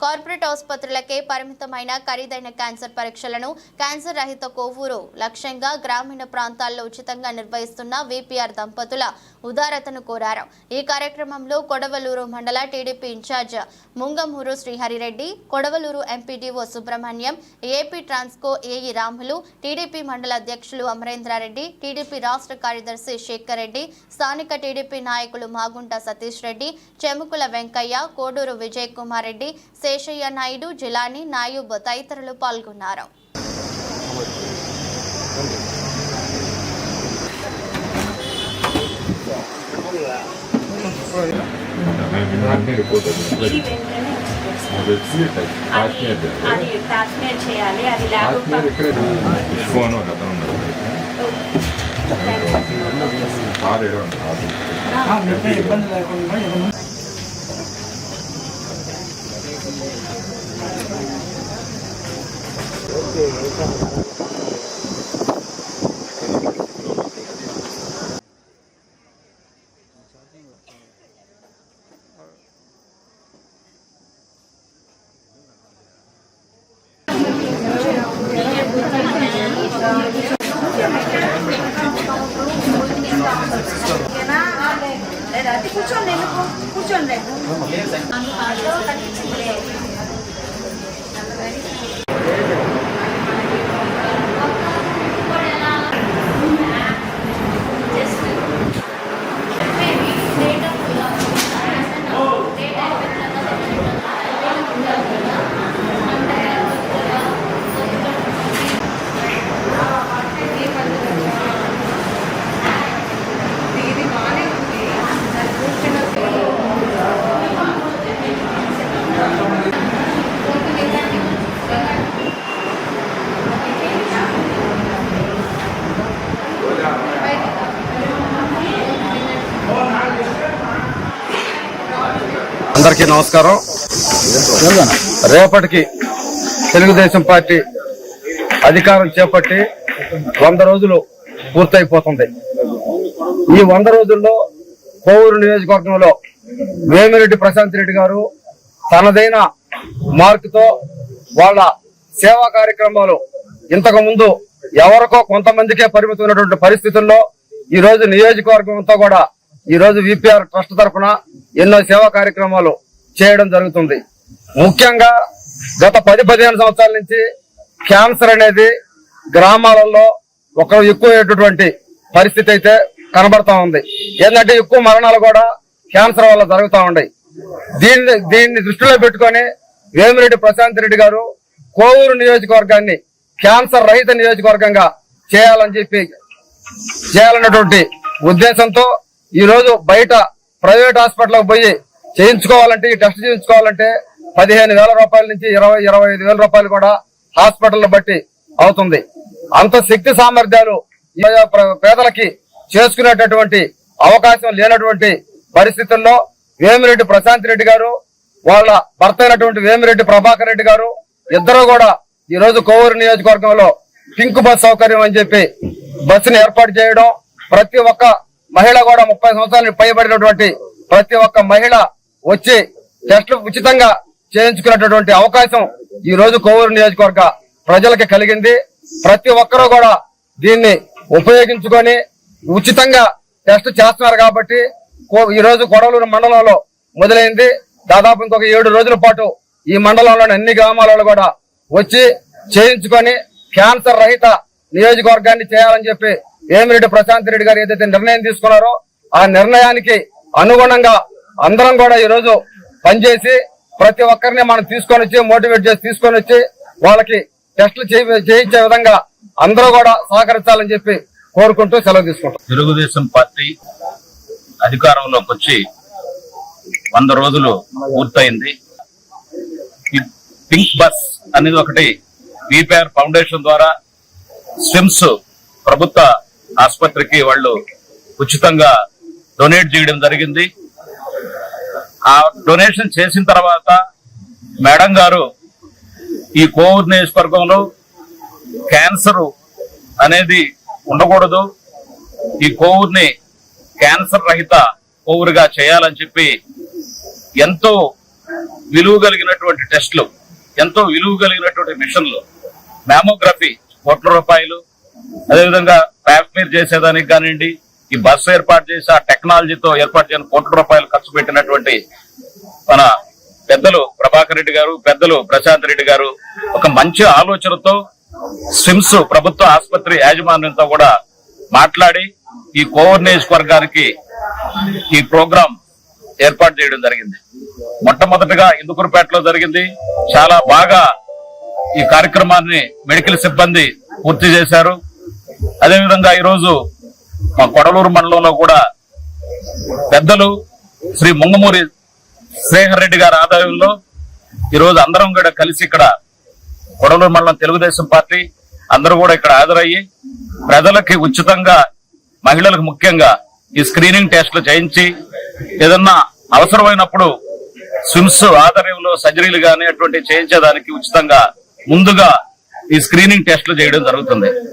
Corporate ఆసుపత్రులకే పరిమితమైన ఖరీదైన cancer పరీక్షలను క్యాన్సర్ రహిత కొవ్వూరు లక్ష్యంగా గ్రామీణ ప్రాంతాల్లో ఉచితంగా నిర్వహిస్తున్న విపిఆర్ దంపతుల ఉదారతను కోరారు. ఈ కార్యక్రమంలో కొడవలూరు మండల TDP in-charge Mungamuru Srihari Reddy Kodavalur MPDO Subrahmanyam AP Transco AE Ramulu TDP మండల అధ్యక్షులు అమరేంద్రారెడ్డి టీడీపీ రాష్ట్ర కార్యదర్శి శేఖర్ రెడ్డి స్థానిక టీడీపీ నాయకులు మాగుంట సతీష్ రెడ్డి చెముకుల వెంకయ్య కోడూరు విజయ్ కుమార్ రెడ్డి శేషయ్య నాయుడు జిలాని నాయుబ్ తదితరులు పాల్గొన్నారు అన్ని రిపోర్ట్ అందరికీ నమస్కారం. రేపటికి తెలుగుదేశం పార్టీ అధికారం చేపట్టి వంద రోజులు పూర్తయిపోతుంది. ఈ వంద రోజుల్లో కోవూరు నియోజకవర్గంలో వేమిరెడ్డి ప్రశాంత్ రెడ్డి గారు తనదైన మార్కుతో వాళ్ళ సేవా కార్యక్రమాలు ఇంతకు ముందు ఎవరికో కొంతమందికే పరిమితమైనటువంటి పరిస్థితుల్లో ఈ రోజు నియోజకవర్గం అంతా కూడా ఈరోజు విపిఆర్ ట్రస్ట్ తరఫున ఎన్నో సేవా కార్యక్రమాలు చేయడం జరుగుతుంది. ముఖ్యంగా గత పది పదిహేను సంవత్సరాల నుంచి క్యాన్సర్ అనేది గ్రామాలలో ఒక ఎక్కువటువంటి పరిస్థితి అయితే కనబడతా ఉంది. ఏంటంటే ఎక్కువ మరణాలు కూడా క్యాన్సర్ వల్ల జరుగుతూ ఉన్నాయి. దీన్ని దీన్ని దృష్టిలో పెట్టుకొని వేమిరెడ్డి ప్రశాంత్ రెడ్డి గారు కోవూరు నియోజకవర్గాన్ని క్యాన్సర్ రహిత నియోజకవర్గంగా చేయాలని చెప్పి చేయాలన్నటువంటి ఉద్దేశంతో ఈ రోజు బయట ప్రైవేట్ హాస్పిటల్కి పోయి చేయించుకోవాలంటే ఈ టెస్ట్ చేయించుకోవాలంటే పదిహేను వేల రూపాయల నుంచి ఇరవై ఇరవై ఐదు వేల రూపాయలు కూడా హాస్పిటల్ బట్టి అవుతుంది. అంత శక్తి సామర్థ్యాలు పేదలకి చేసుకునేటటువంటి అవకాశం లేనటువంటి పరిస్థితుల్లో వేమిరెడ్డి ప్రశాంత్ రెడ్డి గారు వాళ్ళ భర్త అయినటువంటి వేమిరెడ్డి ప్రభాకర్ రెడ్డి గారు ఇద్దరు కూడా ఈ రోజు కోవూరు నియోజకవర్గంలో పింక్ బస్ సౌకర్యం అని చెప్పి బస్సును ఏర్పాటు చేయడం ప్రతి ఒక్క మహిళ కూడా ముప్పై సంవత్సరాలు పైబడినటువంటి ప్రతి ఒక్క మహిళ వచ్చి టెస్టులు ఉచితంగా చేయించుకునేటటువంటి అవకాశం ఈ రోజు కోవూరు నియోజకవర్గ ప్రజలకి కలిగింది. ప్రతి ఒక్కరూ కూడా దీన్ని ఉపయోగించుకొని ఉచితంగా టెస్ట్ చేస్తున్నారు కాబట్టి కో- ఈ రోజు కొడవలూరు మండలంలో మొదలైంది. దాదాపు ఇంకొక ఏడు రోజుల పాటు ఈ మండలంలోని అన్ని గ్రామాలలో కూడా వచ్చి చేయించుకొని క్యాన్సర్ రహిత నియోజకవర్గాన్ని చేయాలని చెప్పి ఏమిరెడ్డి ప్రశాంత్ రెడ్డి గారు ఏదైతే నిర్ణయం తీసుకున్నారో ఆ నిర్ణయానికి అనుగుణంగా అందరం కూడా ఈ రోజు పనిచేసి ప్రతి ఒక్కరిని మనం తీసుకొని వచ్చి మోటివేట్ చేసి తీసుకొని వచ్చి వాళ్ళకి టెస్టులు చేయించే విధంగా అందరూ కూడా సహకరించాలని చెప్పి కోరుకుంటూ సెలవు తీసుకుంటాం. తెలుగుదేశం పార్టీ అధికారంలోకి వచ్చి వంద రోజులు పూర్తయింది. పింక్ బస్ అనేది ఒకటి బీపీఆర్ ఫౌండేషన్ ద్వారా స్విమ్స్ ప్రభుత్వ ఆసుపత్రికి వాళ్ళు ఉచితంగా డొనేట్ చేయడం జరిగింది. ఆ డొనేషన్ చేసిన తర్వాత మేడం గారు ఈ కోవూరు నియోజకవర్గంలో క్యాన్సరు అనేది ఉండకూడదు. ఈ కోవూరుని క్యాన్సర్ రహిత కోవూరుగా చేయాలని చెప్పి ఎంతో విలువ కలిగినటువంటి టెస్టులు ఎంతో విలువ కలిగినటువంటి మిషన్లు మ్యామోగ్రఫీ కోట్ల రూపాయలు అదేవిధంగా కాశ్మీర్ చేసేదానికి కానివ్వండి ఈ బస్సు ఏర్పాటు చేసి ఆ టెక్నాలజీతో ఏర్పాటు చేయని కోట్ల రూపాయలు ఖర్చు పెట్టినటువంటి మన పెద్దలు ప్రభాకర్ రెడ్డి గారు పెద్దలు ప్రశాంత్ రెడ్డి గారు ఒక మంచి ఆలోచనతో స్విమ్స్ ప్రభుత్వ ఆసుపత్రి యాజమాన్యంతో కూడా మాట్లాడి ఈ కోవర్ నియోజకవర్గానికి ఈ ప్రోగ్రాం ఏర్పాటు చేయడం జరిగింది. మొట్టమొదటిగా ఇందుకూరుపేటలో జరిగింది. చాలా బాగా ఈ కార్యక్రమాన్ని మెడికల్ సిబ్బంది పూర్తి చేశారు. అదేవిధంగా ఈరోజు మా కొడలూరు మండలంలో కూడా పెద్దలు శ్రీ ముంగమూరి శ్రీహర్ రెడ్డి గారి ఆదాయంలో ఈ రోజు అందరం కూడా కలిసి ఇక్కడ కొడలూరు మండలం తెలుగుదేశం పార్టీ అందరూ కూడా ఇక్కడ హాజరయ్యి ప్రజలకి ఉచితంగా మహిళలకు ముఖ్యంగా ఈ స్క్రీనింగ్ టెస్ట్లు చేయించి ఏదన్నా అవసరమైనప్పుడు స్విమ్స్ ఆధ్వర్యంలో సర్జరీలు కానీ అటువంటి చేయించేదానికి ఉచితంగా ముందుగా ఈ స్క్రీనింగ్ టెస్ట్లు చేయడం జరుగుతుంది.